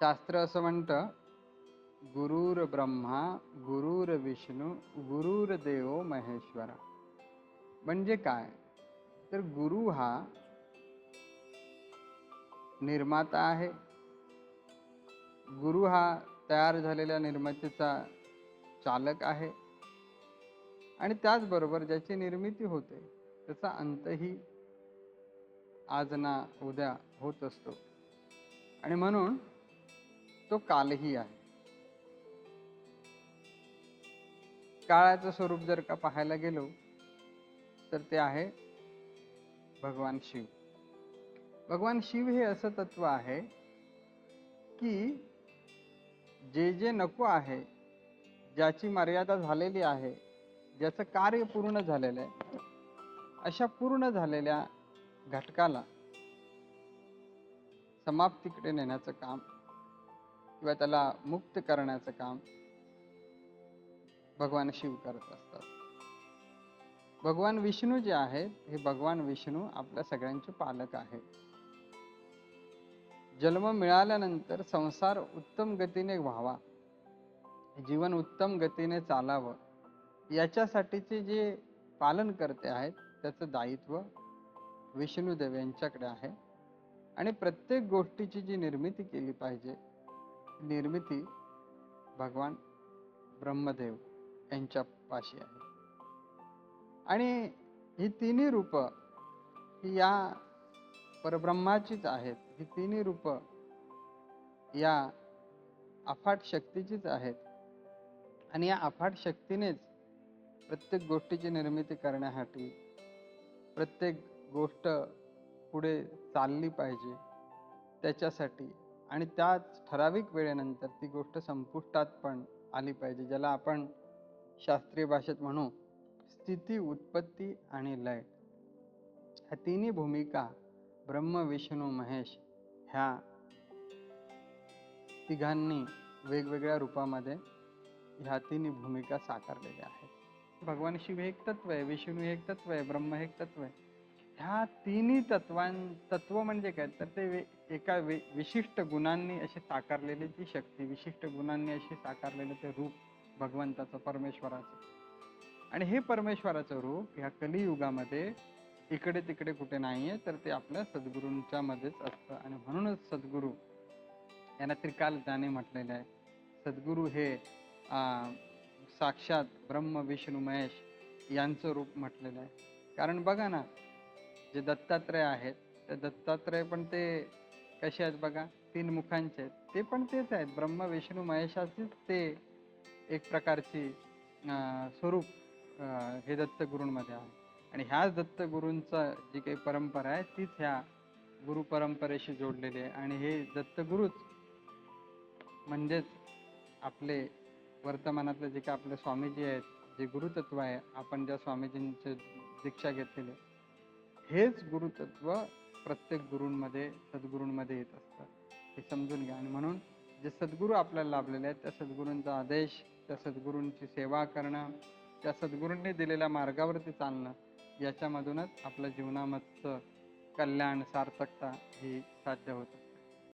शास्त्र असं म्हणतं गुरुर ब्रह्मा गुरुर विष्णू गुरुर देव महेश्वरा. म्हणजे काय? तर गुरु हा निर्माता आहे. गुरु हा तयार झालेल्या निर्मितीचा चालक आहे. आणि त्याचबरोबर ज्याची निर्मिती होते त्याचा अंतही आज ना उद्या होत असतो. आणि म्हणून तो कालही आहे. काळाचं स्वरूप जर का पाहायला गेलो तर ते आहे भगवान शिव. भगवान शिव हे असं तत्व आहे की जे जे नको आहे ज्याची मर्यादा झालेली आहे ज्याचं कार्य पूर्ण झालेलं आहे अशा पूर्ण झालेल्या घटकाला समाप्तीकडे नेण्याचं काम किंवा त्याला मुक्त करण्याचं काम भगवान शिव करत असतात. भगवान विष्णू जे आहेत हे भगवान विष्णू आपल्या सगळ्यांचे पालक आहेत. जन्म मिळाल्यानंतर संसार उत्तम गतीने व्हावा जीवन उत्तम गतीने चालावं याच्यासाठीचे जे पालन करते आहेत त्याचं दायित्व विष्णुदेव यांच्याकडे आहे. आणि प्रत्येक गोष्टीची जी निर्मिती केली पाहिजे निर्मिती भगवान ब्रह्मदेव यांच्या पाशी आहे. आणि ही तिन्ही रूपं ही या परब्रह्माचीच आहेत. ही तिन्ही रूपं या अफाट शक्तीचीच आहेत. आणि या अफाट शक्तीनेच प्रत्येक गोष्टीची निर्मिती करण्यासाठी प्रत्येक गोष्ट पुढे चालली पाहिजे. त्याच्यासाठी आणि त्याच ठराविक वेळेनंतर ती गोष्ट संपुष्टात पण आली पाहिजे ज्याला आपण शास्त्रीय भाषेत म्हणू स्थिती उत्पत्ती आणि लय. ह्या तिन्ही भूमिका ब्रह्म विष्णू महेश ह्या तिघांनी वेगवेगळ्या रूपामध्ये ह्या तिन्ही भूमिका साकारलेल्या आहेत. भगवान शिव हे एक तत्व आहे विष्णू हे एक तत्व आहे ब्रह्म हे एक तत्व आहे. ह्या तिन्ही तत्वां तत्व म्हणजे काय? तर ते वे- एका वे विशिष्ट गुणांनी अशी साकारलेली ती शक्ती विशिष्ट गुणांनी अशी साकारलेलं ते रूप भगवंताचं परमेश्वराचं. आणि हे परमेश्वराचं रूप ह्या कलियुगामध्ये इकडे तिकडे कुठे नाहीये तर ते आपल्या सद्गुरूंच्या मध्येच असतं. आणि म्हणूनच सद्गुरू यांना त्रिकाल त्याने म्हटलेलं आहे. सद्गुरू हे आ, साक्षात ब्रह्म विष्णू महेश यांचं रूप म्हटलेलं आहे. कारण बघा ना जे दत्तात्रय आहेत ते दत्तात्रय पण ते कसे आहेत बघा? तीन मुखांचे आहेत. ते पण तेच आहेत. ब्रह्म विष्णू महेशाचीच ते एक प्रकारची स्वरूप हे दत्तगुरूंमध्ये आहे. आणि ह्याच दत्तगुरूंचा जी काही परंपरा आहे तीच ह्या गुरु परंपरेशी जोडलेली आहे. आणि हे दत्तगुरूच म्हणजेच आपले वर्तमानातले जे काही आपले स्वामीजी आहेत जे गुरुतत्व आहे आपण ज्या स्वामीजींचे दीक्षा घेतलेली आहे, हेच गुरुतत्व प्रत्येक गुरूंमध्ये सद्गुरूंमध्ये येत असतं हे समजून घ्या. आणि म्हणून जे सद्गुरू आपल्याला लाभलेले आहेत त्या सद्गुरूंचा आदेश त्या सद्गुरूंची सेवा करणं त्या सद्गुरूंनी दिलेल्या मार्गावरती चालणं याच्यामधूनच आपल्या जीवनामधचं कल्याण सार्थकता ही साध्य होतं.